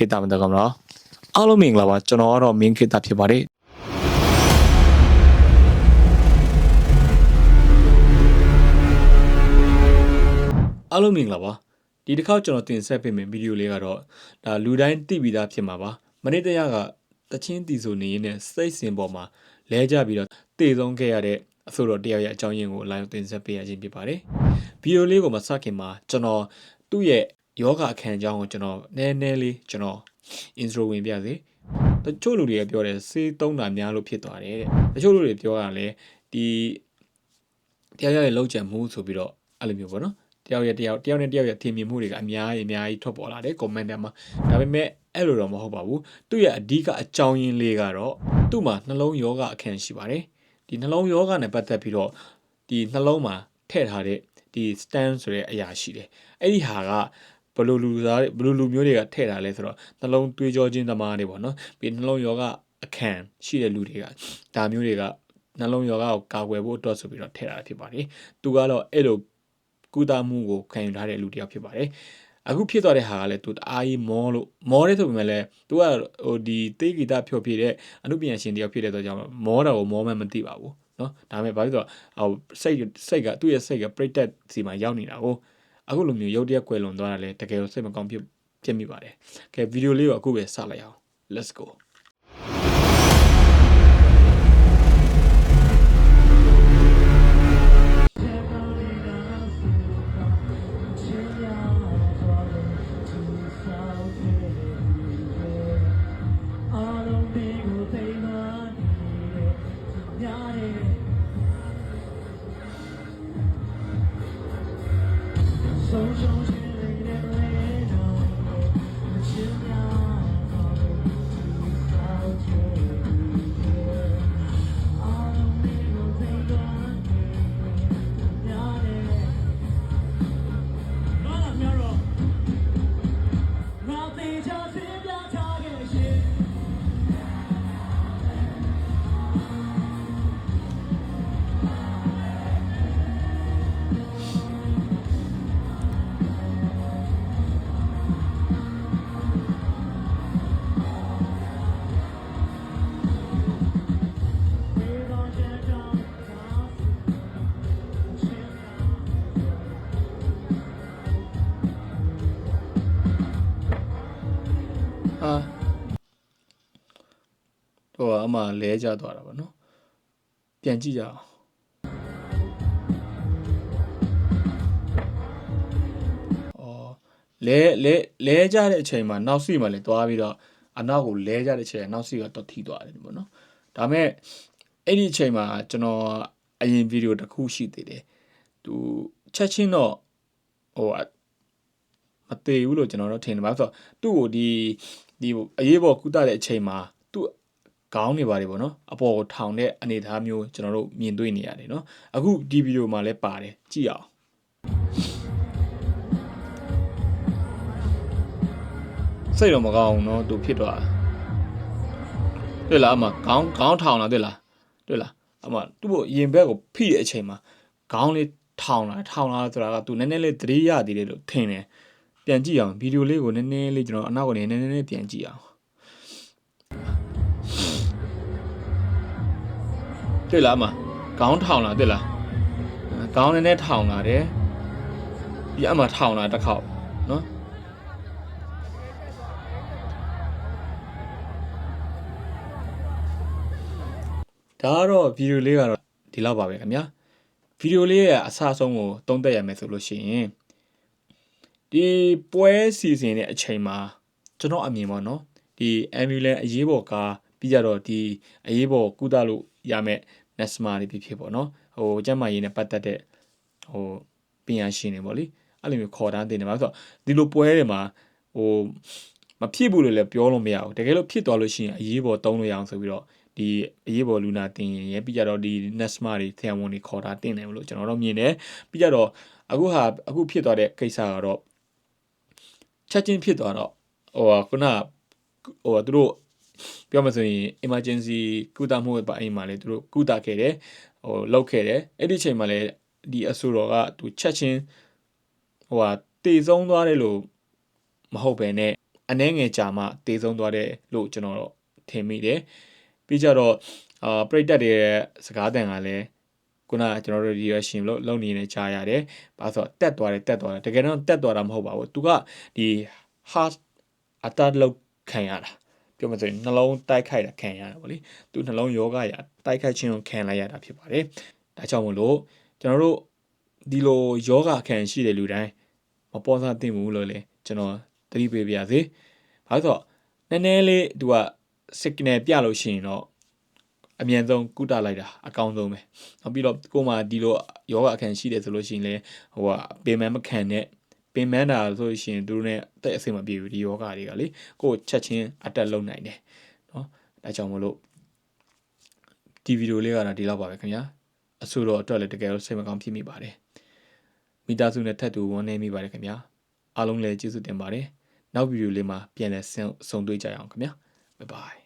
ခေတ္တမတကမလားအားလုံးမင်္ဂလာပါကျွန်တော်ကတော့မင်းခေတ္တဖြစ်ပါတယ်အားလုံးမင်္ဂလာပါဒီတစ်ခေါက်ကျွန်တော်တင်ဆက်ပေးမယ့်ဗီဒီယိုလေးကတော့ဒါလူတိုင်းသိပြီးသားဖြစ်မှာပါမနေ့တရကတချင်းတီဆိုနေရင်းနဲ့စိတ်စင်ပေါ်မှာလဲကြပြီးတော့တည်ဆုံးခဲ့ရတဲ့အဆိုတော်တယောက်ရဲ့အကြောင်းရင်းကိုအလိုက်တင်ဆက်ပေးရခြင်းဖြစ်ပါတယ်ဗီဒီယိုလေးကိုမစခင်မှာကျွန်တော်သူ့ရဲ့ ယောဂအခန်းအကြောင်းကိုကျွန်တော်နည်းနည်းလေးကျွန်တော် intro ဝင်ပြစေတချို့လူတွေကပြောတယ်စေးသုံးတာများလို့ဖြစ်သွားတယ်တဲ့တချို့လူတွေပြောတာလည်းဒီတယောက်ရဲ့လောက်ချံမှုဆိုပြီးတော့အဲ့လိုမျိုးပေါ့နော်တယောက်ရဲ့တယောက်တယောက်နဲ့တယောက်ရဲ့ထင်မြင်မှုတွေကအများကြီးအများကြီးထွက်ပေါ်လာတယ် comment ထဲမှာဒါပေမဲ့အဲ့လိုတော့မဟုတ်ပါဘူးသူ့ရဲ့အဓိကအကြောင်းရင်းလေးကတော့သူ့မှာနှလုံးယောဂအခန်းရှိပါတယ်ဒီနှလုံးယောဂနဲ့ပတ်သက်ပြီးတော့ဒီနှလုံးမှာထည့်ထားတဲ့ဒီ stand ဆိုတဲ့အရာရှိတယ်အဲ့ဒီဟာက ဘယ်လိုလူသားဘယ်လိုလူမျိုးတွေကထည့်ထားလဲဆိုတော့နှလုံးတွေးကြောခြင်းသမားတွေပေါ့နော်ပြီးနှလုံးယောဂအခန်းရှိတဲ့လူတွေကဒါမျိုးတွေကနှလုံးယောဂကိုကာကွယ်ဖို့အတွက်ဆိုပြီးတော့ထည့်ထားတာဖြစ်ပါတယ်သူကတော့အဲ့လိုကုသမှုကိုခံယူထားတဲ့လူတစ်ယောက်ဖြစ်ပါတယ်အခုဖြစ်သွားတဲ့ဟာကလည်းသူတအားကြီးမောလို့မောတယ်ဆိုပေမဲ့လည်းသူကဟိုဒီတေးဂီတဖြောပြတဲ့အမှုပညာရှင်တယောက်ဖြစ်တဲ့အတွက်ကြောင့်မောတာကိုမောမှမသိပါဘူးเนาะဒါပေမဲ့ဘာလို့ဆိုတော့ဟိုစိတ်စိတ်ကသူ့ရဲ့စိတ်ကပြိတက်စီမှာရောက်နေတာကို အခုလိုမျိုးရုပ်တရက်ကွယ်လွန်သွားတာလဲတကယ်လို့စိတ်မကောင်းဖြစ်ဖြစ်မိပါတယ်ကဲဗီဒီယိုလေးကိုအခုပဲစလိုက်အောင် let's go မှလဲကြသွားတာပေါ့နော်ပြန်ကြည့်ကြအောင်အော်လဲလဲလဲကြတဲ့အချိန်မှာနောက်စီမှာလည်းသွားပြီးတော့အနောက်ကိုလဲကြတဲ့အချိန်ကနောက်စီကတော့ထိသွားတယ်ပေါ့နော်ဒါမဲ့အဲ့ဒီအချိန်မှာကျွန်တော်အရင်ဗီဒီယိုတစ်ခုရှိသေးတယ်သူချက်ချင်းတော့ဟိုမသေးဘူးလို့ကျွန်တော်တို့ထင်တယ်ဘာလို့ဆိုတော့သူ့ကိုဒီဒီအရေးပေါ်ကုသတဲ့အချိန်မှာသူ့ ခေါင်းနေပါတယ်ပေါ့နော်အပေါ်ကိုထောင်တဲ့အနေအထားမျိုးကျွန်တော်တို့မြင်တွေ့နေရတယ်နော်အခုဒီဗီဒီယိုမှာလည်းပါတယ်ကြည့်အောင်စိတ်တော့မကောင်းဘူးနော်သူဖြစ်သွားတာတွေ့လားအမခေါင်းခေါင်းထောင်လာတွေ့လားတွေ့လားအမသူ့ကိုရင်ဘက်ကိုဖိတဲ့အချိန်မှာခေါင်းလေးထောင်လာထောင်လာဆိုတာကသူနည်းနည်းလေးသတိရသေးတယ်လို့ထင်တယ်ပြန်ကြည့်အောင်ဗီဒီယိုလေးကိုနည်းနည်းလေးကျွန်တော်အနောက်ကနေနည်းနည်းလေးပြန်ကြည့်အောင် တွေ့လားအမခေါင်းထောင်လာတွေ့လားခေါင်းနည်းနည်းထောင်လာတယ်ဒီအမထောင်လာတစ်ခေါက်နော်ဒါကတော့ဗီဒီယိုလေးကတော့ဒီလောက်ပါပဲခင်ဗျာဗီဒီယိုလေးရဲ့အစအဆုံးကိုသုံးသပ်ရမယ်ဆိုလို့ရှိရင်ဒီပွဲစီစဉ်တဲ့အချိန်မှာကျွန်တော်အမြင်ပေါ့နော်ဒီ ambulance အရေးပေါ်ကားပြီးကြတော့ဒီအရေးပေါ်ကုသလို့ရမယ် NASMA တွေဖြစ်ဖြစ်ပေါ့နော်ဟိုကျန်းမာရေးနဲ့ပတ်သက်တဲ့ဟိုပညာရှင်တွေပေါ့လေအဲ့လိုမျိုးခေါ်တန်းတင်တယ်ပါဆိုတော့ဒီလိုပွဲတွေမှာဟိုမဖြစ်ဘူးလို့လည်းပြောလို့မရဘူးတကယ်လို့ဖြစ်သွားလို့ရှိရင်အရေးပေါ်တုံးလို့ရအောင်ဆိုပြီးတော့ဒီအရေးပေါ်လူနာတင်ရင်ရပြီးကြတော့ဒီ NASMA တွေဆရာဝန်တွေခေါ်တာတင်တယ်လို့ကျွန်တော်တို့မြင်တယ်ပြီးကြတော့အခုဟာအခုဖြစ်သွားတဲ့ကိစ္စကတော့ချက်ချင်းဖြစ်သွားတော့ဟိုခုနဟိုသူတို့ ပြောမှဆိုရင် emergency ကုသမှုပဲအိမ်မှာလေသူတို့ကုသခဲ့တယ်ဟိုလောက်ခဲ့တယ်အဲ့ဒီချိန်မှာလေဒီအဆိုတော်ကသူချက်ချင်းဟိုဟာတည်ဆုံးသွားတယ်လို့မဟုတ်ပဲねအနှဲငယ်ကြာမှတေဆုံးသွားတယ်လို့ကျွန်တော်တော့ထင်မိတယ်ပြီးကြတော့အာပရိသတ်တွေရဲ့စကားတန်ကလည်းခုနကကျွန်တော်တို့ reaction လို့လုပ်နေနေကြရတယ်ဘာလို့ဆိုတော့တက်သွားတယ်တက်သွားတယ်တကယ်တော့တက်သွားတာမဟုတ်ပါဘူးသူကဒီ heart attack လောက်ခံရတာ ပြောမှဆိုရင်နှလုံးတိုက်ခိုက်တာခံရတာဗောလေသူနှလုံးယောဂရတိုက်ခိုက်ခြင်းကိုခံလိုက်ရတာဖြစ်ပါတယ်ဒါကြောင့်မို့လို့ကျွန်တော်တို့ဒီလိုယောဂခံရှိတဲ့လူတိုင်းမပေါ်စားသင့်ဘူးလို့လေကျွန်တော်သတိပေးပါရစေဘာလို့ဆိုတော့နည်းနည်းလေးသူက signal ပြလို့ရှိရင်တော့အမြန်ဆုံးကုတလိုက်တာအကောင်းဆုံးပဲနောက်ပြီးတော့ကိုယ်မှာဒီလိုယောဂအခန့်ရှိတယ်ဆိုလို့ရှိရင်လေဟိုကပင်မမခံနဲ့ ပင်မန်းတာဆိုလို့ရှိရင်သူတို့ ਨੇ တက်အစိမ့်မပြေဘူးဒီယောဂတွေကလေကိုယ်ချက်ချင်းအတက်လုံနိုင်တယ်เนาะဒါကြောင့်မလို့ဒီဗီဒီယိုလေးကတော့ဒီလောက်ပါပဲခင်ဗျာအဆိုတော့အတွက်လည်းတကယ်လို့စိတ်မကောင်းဖြစ်မိပါတယ်မိသားစုနဲ့ထပ်တူဝန်းနေမိပါတယ်ခင်ဗျာအားလုံးလည်းကျေးဇူးတင်ပါတယ်နောက်ဗီဒီယိုလေးမှာပြန်လည်ဆုံတွေ့ကြရအောင်ခင်ဗျာ bye bye